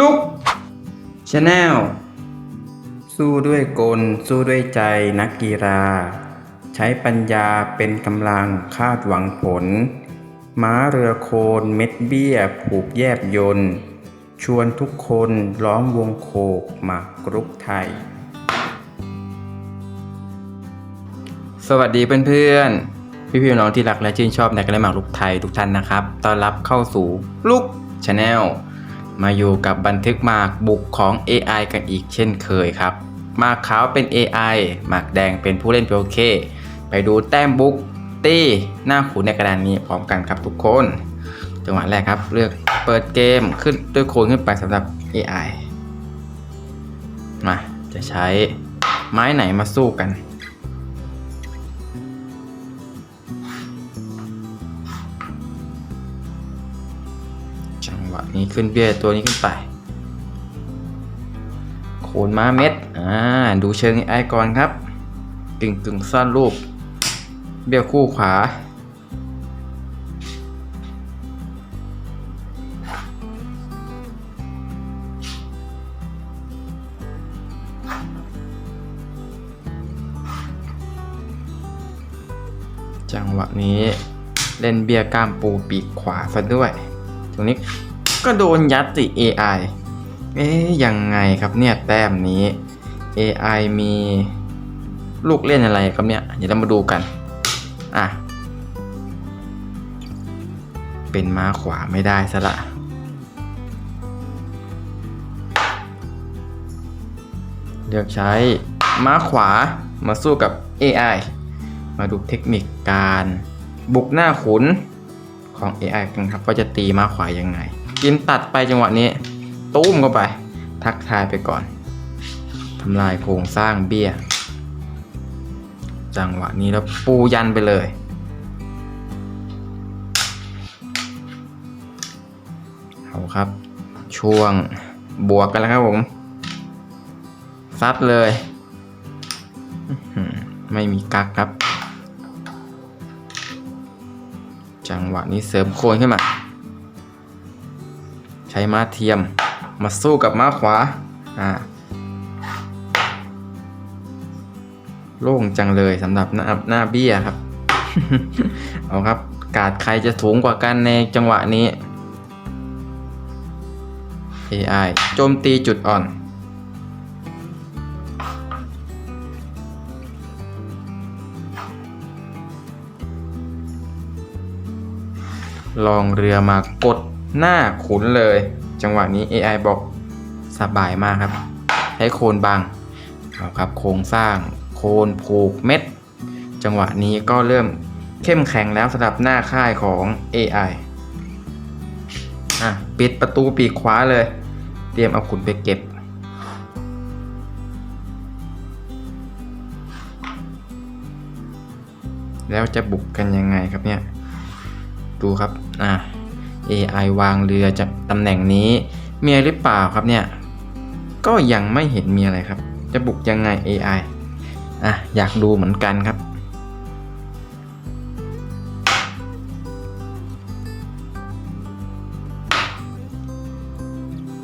ลุกชาแนลสู้ด้วยกล สู้ด้วยใจนักกีฬา ใช้ปัญญาเป็นกำลังคาดหวังผล ม้าเรือโคนเม็ดเบี้ย ผูกแยบยนต์ชวนทุกคนล้อมวงโคกหมากรุกไทย สวัสดีเพื่อนๆ พี่พี่ๆน้องที่รักและชื่นชอบในกระหมากลูกไทยทุกท่านนะครับ ต้อนรับเข้าสู่ลูกชาแนล มาอยู่กับบันทึกหมากบุกของ AI กันอีกเช่นเคยครับหมากขาวเป็น AI หมากแดงเป็นผู้เล่นโอเค ไปดูแต้มบุกตี้หน้าขุนในกระดานนี้พร้อมกันครับทุกคน จังหวะแรกครับ เลือกเปิดเกมขึ้นด้วยโคนขึ้นไปสำหรับ AI มาจะใช้ไม้ไหนมาสู้กัน นี้ขึ้นเบี้ยตัวนี้ขึ้นไปโคนม้าเม็ด อ่า ดูเชิงไอก่อนครับ กึ่งกึ่งซ่อนรูป เบี้ยคู่ขวา จังหวะนี้เล่นเบี้ยกล้ามปูปีกขวาซะด้วย ตรงนี้ ก็โดนยัดติ AI เอ๊ยยังไงครับเนี่ยแต้มนี้ AI มีลูกเล่นอะไรครับเนี่ย เดี๋ยวเรามาดูกัน อะ เป็นม้าขวาไม่ได้ซะละเลือกใช้ม้าขวามาสู้กับ AI มาดูเทคนิคการบุกหน้าขุนของ AI กันครับว่าจะตีม้าขวายังไง กินตัดไปจังหวะนี้ ตุ้มเข้าไป ทักทายไปก่อนทำลายโครงสร้างเบี้ย จังหวะนี้แล้วปูยันไปเลย เอาครับ ช่วงบวกกันแล้วครับผมซัดเลย ไม่มีกักครับ จังหวะนี้เสริมโคนขึ้นมา ช้ม้าเทียม มาสู้กับม้าขวาอ่าโล่งจังเลยสำหรับหน้าหน้าเบี้ยครับ เอาครับ กาดใครจะสูงกว่ากันในจังหวะนี้ AI โจมตีจุดอ่อน ลองเรือมากด หน้าขุนเลย จังหวะนี้ AI บอกสบายมากครับให้โคนบางเอาครับโครงสร้างโคนผูกเม็ด จังหวะนี้ก็เริ่มเข้มแข็งแล้วสำหรับหน้าค่ายของ AI อะปิดประตูปีกขวาเลย เตรียมเอาขุนไปเก็บ แล้วจะบุกกันยังไงครับเนี่ย ดูครับ อะ AI วางเรือจากตำแหน่งนี้ มีอะไรหรือเปล่าครับเนี่ย ก็ยังไม่เห็นมีอะไรครับ จะบุกยังไง AI อะอยากดูเหมือนกันครับ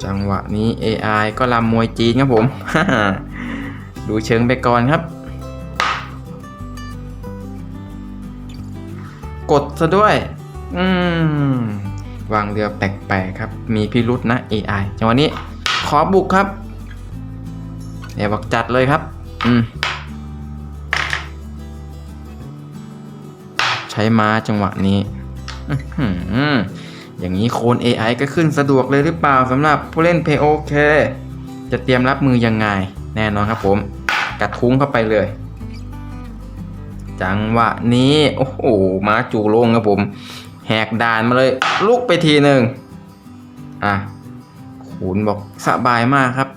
จังหวะนี้ AI ก็ลำมวยจีนครับผม ดูเชิงไปก่อนครับ กดซะด้วย อืม วางเรือแปลกๆครับ มีพิรุษนะ AI จังหวะนี้ขอบุกครับเดี๋ยวบอกจัดเลยครับ อืม ใช้ม้าจังหวะนี้อย่างนี้โคน AI ก็ขึ้นสะดวกเลยหรือเปล่าสำหรับผู้เล่น POK จะเตรียมรับมือยังไง แน่นอนครับผมกระทุ้งเข้าไปเลย จังหวะนี้ โอ้โหม้าจูโลงครับผม แหกด่านมาเลย ลุกไปทีหนึ่งอะขุนบอกสบายมากครับ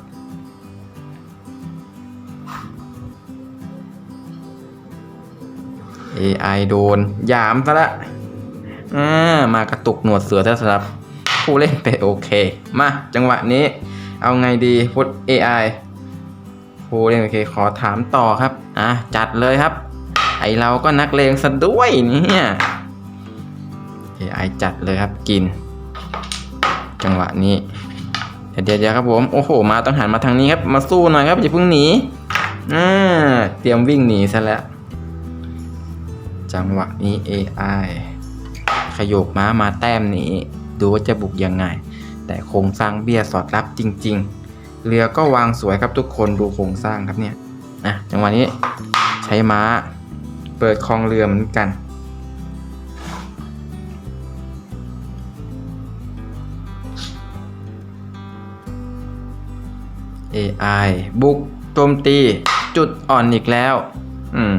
AI โดน ยามซะละอ่ามากระตุกหนวดเสือถ้าสำหรับ ผู้เล่นไปโอเค มาจังหวะนี้ เอาไงดีพุท AI ผู้เล่นโอเค ขอถามต่อครับ อะ จัดเลยครับ ไอเราก็นักเลงซะด้วยเนี่ย AI จัดเลยครับกิน จังหวะนี้เดี๋ยวเดี๋ยวครับผมโอ้โห มาต้องหันมาทางนี้ครับมาสู้หน่อยครับอย่าเพิ่งหนีอ่าเตรียมวิ่งหนีซะแล้ว จังหวะนี้ AI ขยกม้ามาแต้มหนีดูว่าจะบุกยังไง แต่โครงสร้างเบี้ยสอดรับจริง ๆ เรือก็วางสวยครับทุกคนดูโครงสร้างครับเนี่ยนะจังหวะนี้ใช้ม้าเปิดคลองเรือเหมือนกัน AI บุกโจมตีจุดอ่อนอีกแล้ว อืม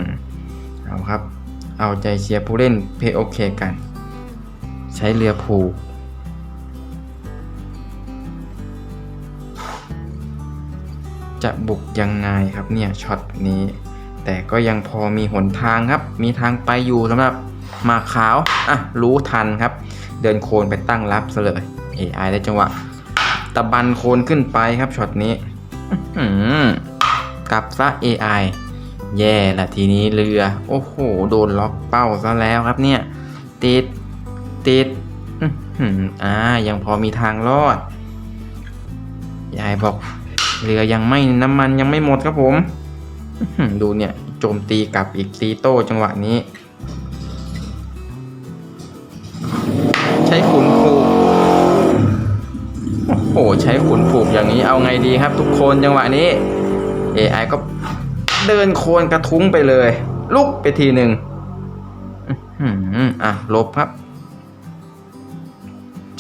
เอาครับ เอาใจเชียร์ผู้เล่นเพโอเคกัน ใช้เรือผูกจะบุกยังไงครับเนี่ยช็อตนี้ แต่ก็ยังพอมีหนทางครับ มีทางไปอยู่สำหรับมาขาว อะ รู้ทันครับ เดินโคนไปตั้งรับซะเลย AI ได้จังหวะตะบันโคนขึ้นไปครับช็อตนี้ กลับซะ AI แย่ละทีนี้เรือ โอ้โห โดนล็อกเป้าซะแล้วครับเนี่ย ติด ติดอ่า ยังพอมีทางรอด ยายบอก เรือยังไม่น้ำมันยังไม่หมดครับผม ดูเนี่ย โจมตีกลับอีกตีโต้จังหวะนี้ ใช้ขุนผูกโอ้โห ใช้ขุน นี้เอาไงดีครับ ทุกคนจังหวะนี้ AI ก็เดินโคนกระทุ้งไปเลย ลุกไปทีหนึ่งอื้อหืออะลบครับ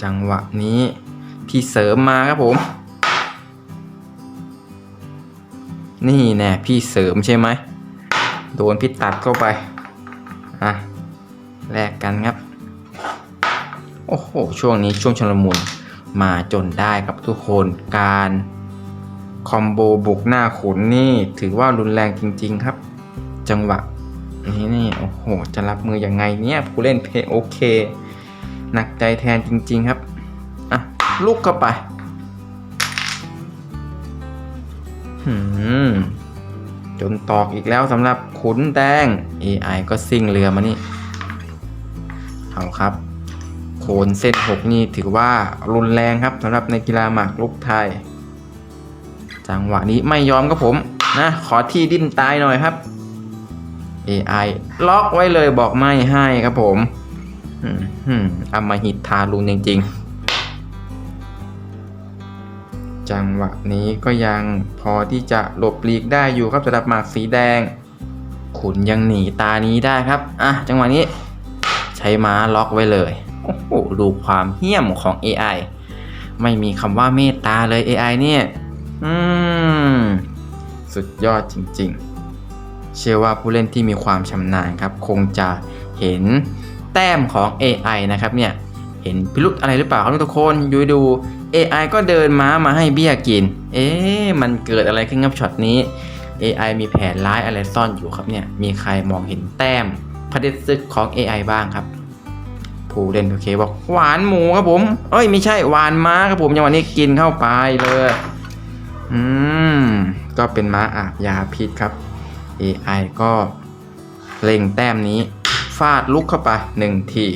จังหวะนี้พี่เสริมมาครับผม นี่แน่พี่เสริมใช่ไหมโดนพี่ตัดเข้าไปอะแลกกันครับ โอ้โห ช่วงนี้ช่วงชลมุน มาจนได้ครับทุกคนการคอมโบบุกหน้าขุนนี่ถือว่ารุนแรงจริง ๆ ครับ จังหวะนี้นี่โอ้โห จะรับมืออยังไงเนี่ยผู้เล่นเพย์โอเคหนักใจแทนจริง ๆ ครับอะลูกเข้าไปหืมจนตอกอีกแล้วสำหรับขุนแดง AI ก็ซิ่งเรือมานี่ เอาครับ โคนเส้นหกนี่ถือว่ารุนแรงครับสำหรับในกีฬาหมากรุกไทย จังหวะนี้ไม่ยอมครับผมนะขอที่ดิ้นตายหน่อยครับ AI ล็อกไว้เลยบอกไม่ให้ครับผมอืมอืมอมหิตทารุณจริง ๆ จังหวะนี้ก็ยังพอที่จะหลบหลีกได้อยู่ครับสำหรับหมากสีแดง ขุนยังหนีตานี้ได้ครับ อะ จังหวะนี้ ใช้ม้าล็อกไว้เลย โอ้ดูความเหี้ยมของ AI ไม่มีคำว่าเมตตาเลย AI เนี่ย อืม สุดยอดจริง ๆ เชื่อว่าผู้เล่นที่มีความชำนาญครับ คงจะเห็นแต้มของ AI นะครับเนี่ย เห็นพิรุธอะไรหรือเปล่าครับทุกคนดูดู AI ก็เดินม้ามาให้เบี้ยกิน เอ๊ะมันเกิดอะไรขึ้นกับช็อตนี้ AI มีแผนร้ายอะไรซ่อนอยู่ครับเนี่ย มีใครมองเห็นแต้มพระเด็จศึกของ AI บ้างครับ ผู้เล่นโอเคบอกหวานหมูครับผม เอ้ยไม่ใช่หวานม้าครับผมจังหวะนี้กินเข้าไปเลย อืม ก็เป็นม้าอาบยาพิษครับ AI ก็เล็งแต้มนี้ ฟาดลุกเข้าไปหนึ่งที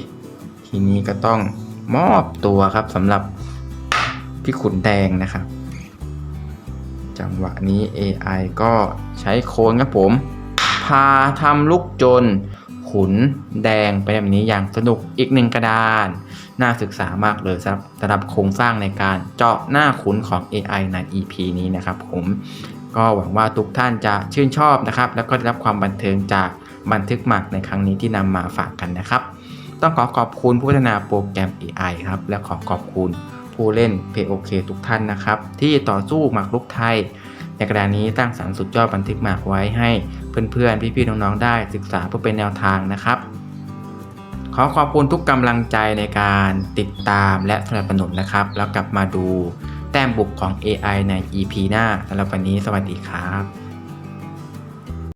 ทีนี้ก็ต้องมอบตัวครับสำหรับพี่ขุนแดงนะครับ จังหวะนี้ AI ก็ใช้โคนครับผม พาทำลูกจน ขุน แดงไปแบบนี้อย่างสนุกอีกหนึ่งกระดาน น่าศึกษามากเลยครับสำหรับโครงสร้างในการเจาะหน้าขุนของ AI ใน EP นี้นะครับผมก็หวังว่าทุกท่านจะชื่นชอบนะครับ แล้วก็ได้รับความบันเทิงจากบันทึกหมักในครั้งนี้ที่นำมาฝากกันนะครับ ต้องขอขอบคุณผู้พัฒนาโปรแกรม AI ครับ และขอขอบคุณผู้เล่น POK ทุกท่านนะครับ ที่ต่อสู้หมากรุกไทย ในกระดานนี้ตั้งสรรค์สุดยอดบันทึกหมากไว้ให้เพื่อนๆ พี่ๆ น้องๆ ได้ศึกษาเพื่อเป็นแนวทางนะครับ ขอขอบคุณทุกกำลังใจในการติดตามและสนับสนุนนะครับ แล้วกลับมาดูแต้มบุกของ AI ใน EP หน้าสำหรับวันนี้สวัสดีครับ